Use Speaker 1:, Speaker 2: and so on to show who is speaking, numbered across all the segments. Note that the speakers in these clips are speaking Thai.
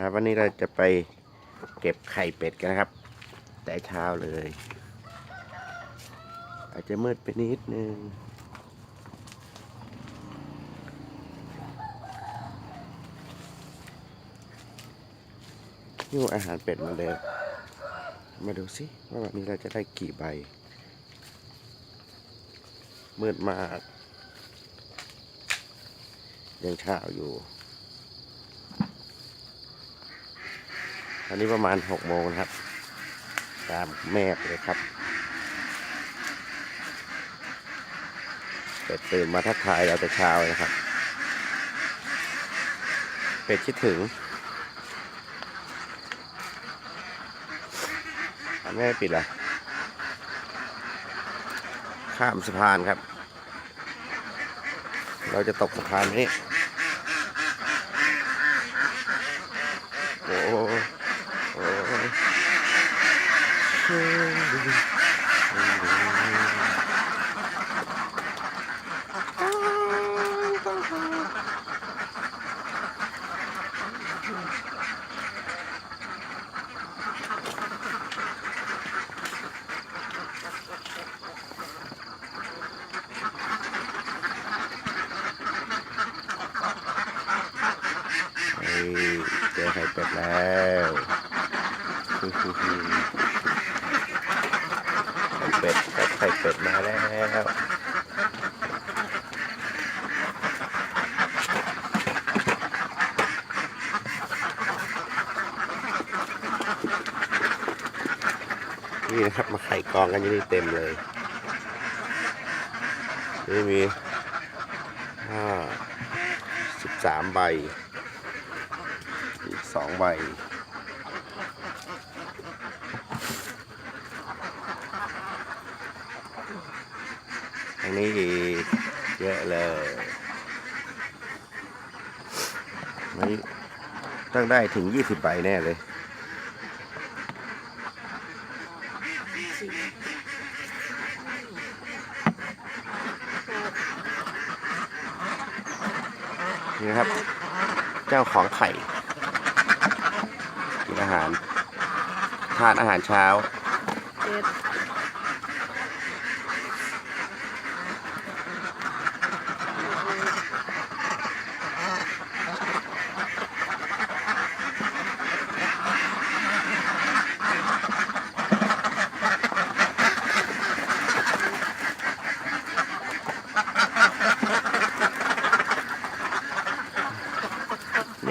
Speaker 1: ครับวันนี้เราจะไปเก็บไข่เป็ดกันนะครับ แต่เช้าเลย อาจจะมืดไปนิดนึงนี่อาหารเป็ดมาเดิมมาดูสิว่าวันนี้เราจะได้กี่ใบ มืดมากยังเช้าอยู่ ตอนนี้ประมาณหกโมงนะครับ ตามแม่เลยครับเป็ดตื่นมาทักทายเราแต่เช้าเลยนะครับ เป็ดคิดถึงอันไม่ปิดเหรอข้ามสะพานครับ เราจะตกสะพานนี้โอ้โห เฮ้ยเจอไข่เป็ดแล้วฮู้ฮู้ฮู้ไข่ เป็ดครับไข่เป็ดมาแล้วนี่นะครับมาไข่กองกันอยู่นี่เต็มเลย นี่มีห้าสิบสามใบอีกสองใบ อันนี้อีกเยอะเลยนี่ต้องได้ถึงยี่สิบใบแน่เลย นี่นะครับ เจ้าของไข่ กินอาหาร ทานอาหารเช้า
Speaker 2: เจ็ด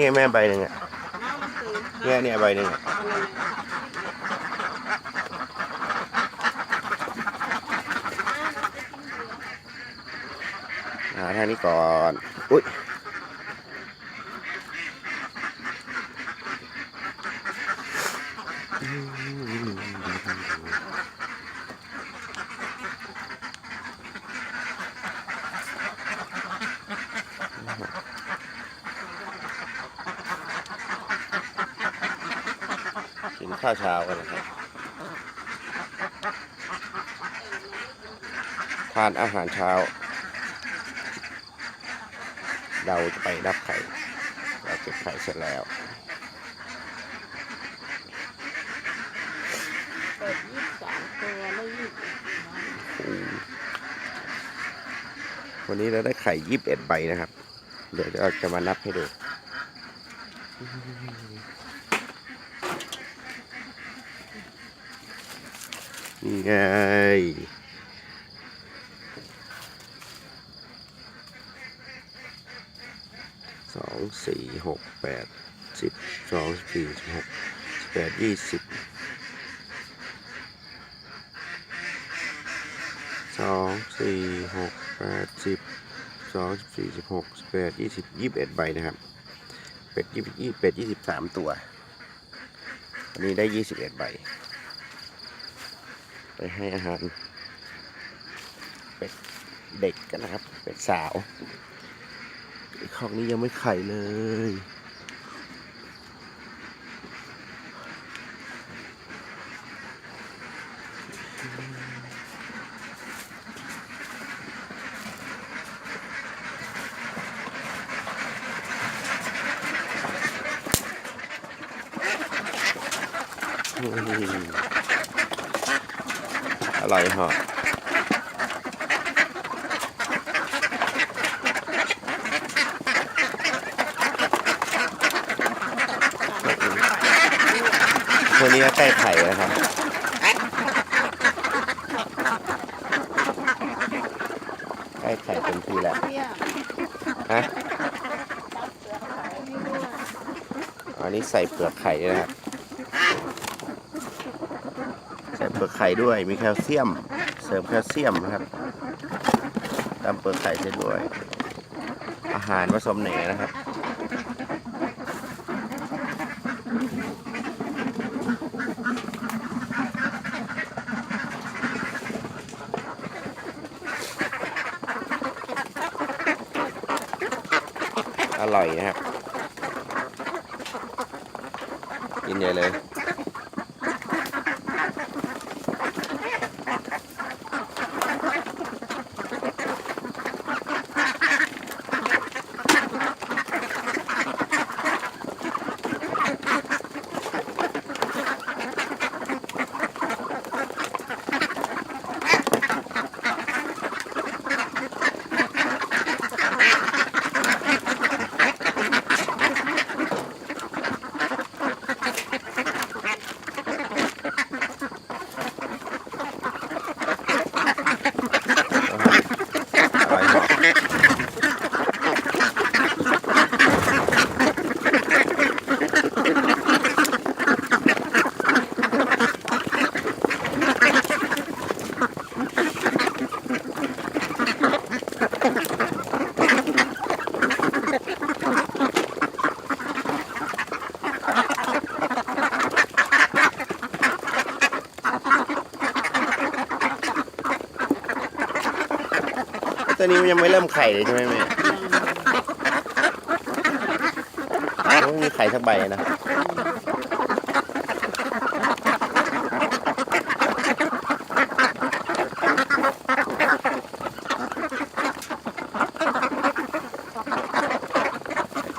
Speaker 1: นี่ไงแม่ใบหนึ่งอะเนี่ยเนี่ยใบหนึ่งอะหาทางนี้ก่อน อุ้ยกิ ข้าวเช้ากันนะครับทานอาหารเช้า เราจะไปรับไข่ เราเก็บไข่เสร็จแล้ว
Speaker 2: วั
Speaker 1: นนี้เราได้ไข่ยี่สิบเอ็ดใบนะครับ เดี๋ยวเราจะมานับให้ดู นี่ ไงสองสี่หกแปดสิบสองสี่สิบหกแปดยี่สิบสองสี่หกแปดสิบสองสี่สิบหกแปดยี่สิบยี่สิบเอ็ดใบนะครับเป็ดยี่สิบยี่เป็ดยี่สิบสามตัววันนี้ได้ยี่สิบเอ็ดใบ ไปให้อาหารเป็ดเด็กกันนะครับ เป็ดสาวไอ้ของนี้ยังไม่ไข่เลยอร่ อยเหรอตัวนี้ก็ใกล้ไข่แล้วครับใกล้ไข่เต็มทีแล้วฮะ
Speaker 2: อั
Speaker 1: นนี้ใส่เปลือกไข่นะครับ ใส่เปลือกไข่ด้วย มีแคลเซียม เสริมแคลเซียมนะครับตามเปลือกไข่ใส่ด้วย อาหารผสมเหนนะครับอร่อยนะครับ กินใหญ่เลย ตัวนี้มันยังไม่เริ่มไข่เลยใช่ไหมแม่ยังม่มีไข่สักใบนะ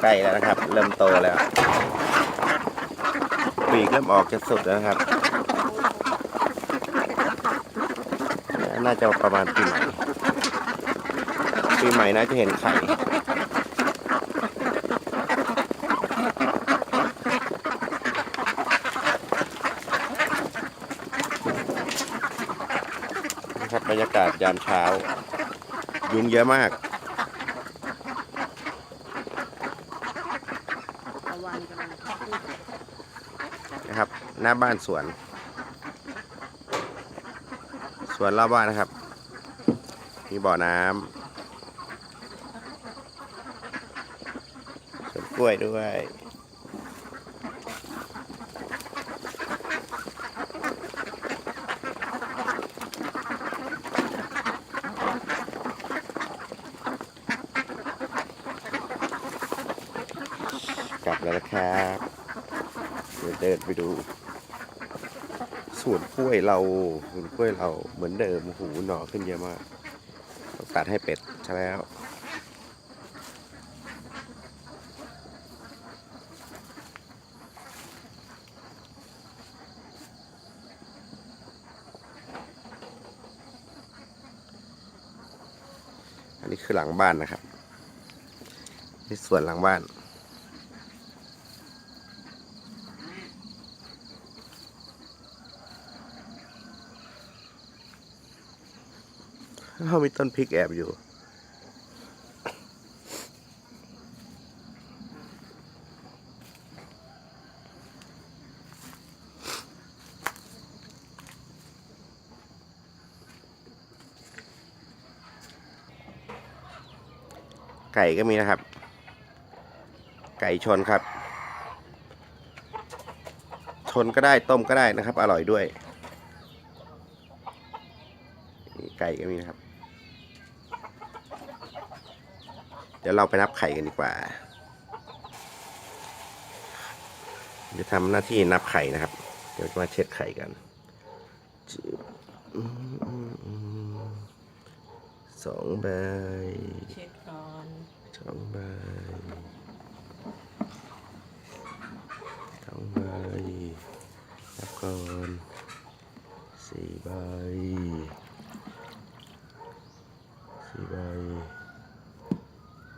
Speaker 1: ใกล้แล้วนะครับ เริ่มโตแล้ว ปีกเริ่มออกจะสุดแล้วนะครับ น่าจะประมาณปีใหม่ ปีใหม่น่าจะเห็นไข่นะครับบรรยากาศยามเช้า ยุงเยอะมาก
Speaker 2: ตะวันกำลังขึ้น
Speaker 1: นะครับ หน้าบ้านสวน สวนรอบบ้านนะครับ มีบ่อน้ำสวนก ล้วยด้วย กลับแล้วนะครับเดี๋ยวเดินไปดูสวนกล้วยเราสวนกล้วยเราเหมือนเดิมหูหน่อขึ้นเยอะมากตัดให้เป็ดใช่แล้ว อันนี้คือหลังบ้านนะครับ นี่ส่วนหลังบ้าน เขามีต้นพริกแอบอยู่ ก่ก็มีนะครับ ไก่ชนครับ ชนก็ได้ต้มก็ได้นะครับ อร่อยด้วย ไก่ก็มีนะครับ เดี๋ยวเราไปนับไข่กันดีกว่าจะทำหน้าที่นับไข่นะครับ เดี๋ยวจะมาเช็ดไข่กันจึ๊บอืมอืมอืมสองใบ
Speaker 2: เช็ดก่อน
Speaker 1: สองใบ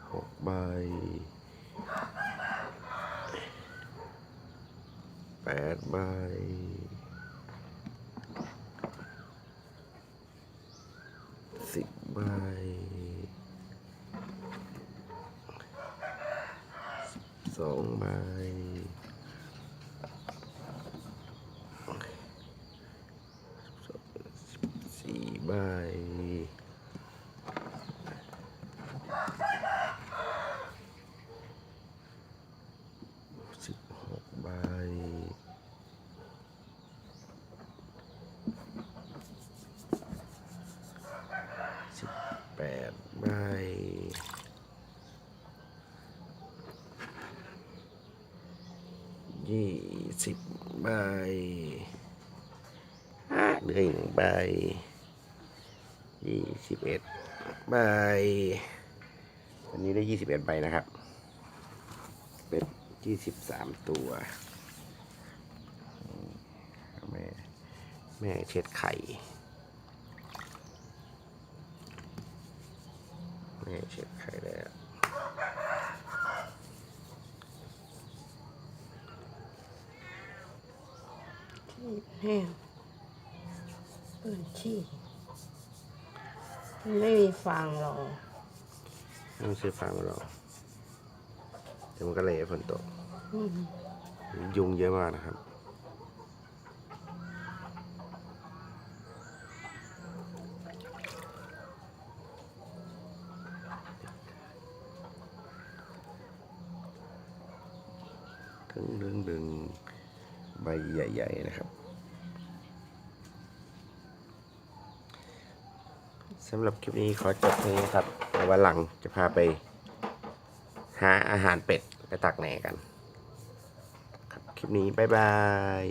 Speaker 1: สองใบแสี่ใบหกใบแปดใบสิบใบสองใบ สิบใบเหลืออีกหนึ่งใบยี่สิบเอ็ดใบอันนี้ได้ยี่สิบเอ็ดใบนะครับ เป็นยี่สิบสามตัวแม่แม่เช็ดไข่แม่เช็ดไข่แล้ว
Speaker 2: ที่แห้งเปื้อนขี้มันไม่มีฟางรอง
Speaker 1: ไม่ใช่ฟังเราแต่มันก็เลยฝนตก
Speaker 2: อืม
Speaker 1: ยุงเยอะมากนะครับ ดึงดึงดึง ใบใหญ่ ๆ นะครับสำหรับคลิปนี้ขอจบเพียงครับวันหลังจะพาไป หาอาหารเป็ดไปตักแหนกัน ครับคลิปนี้ บ๊ายบาย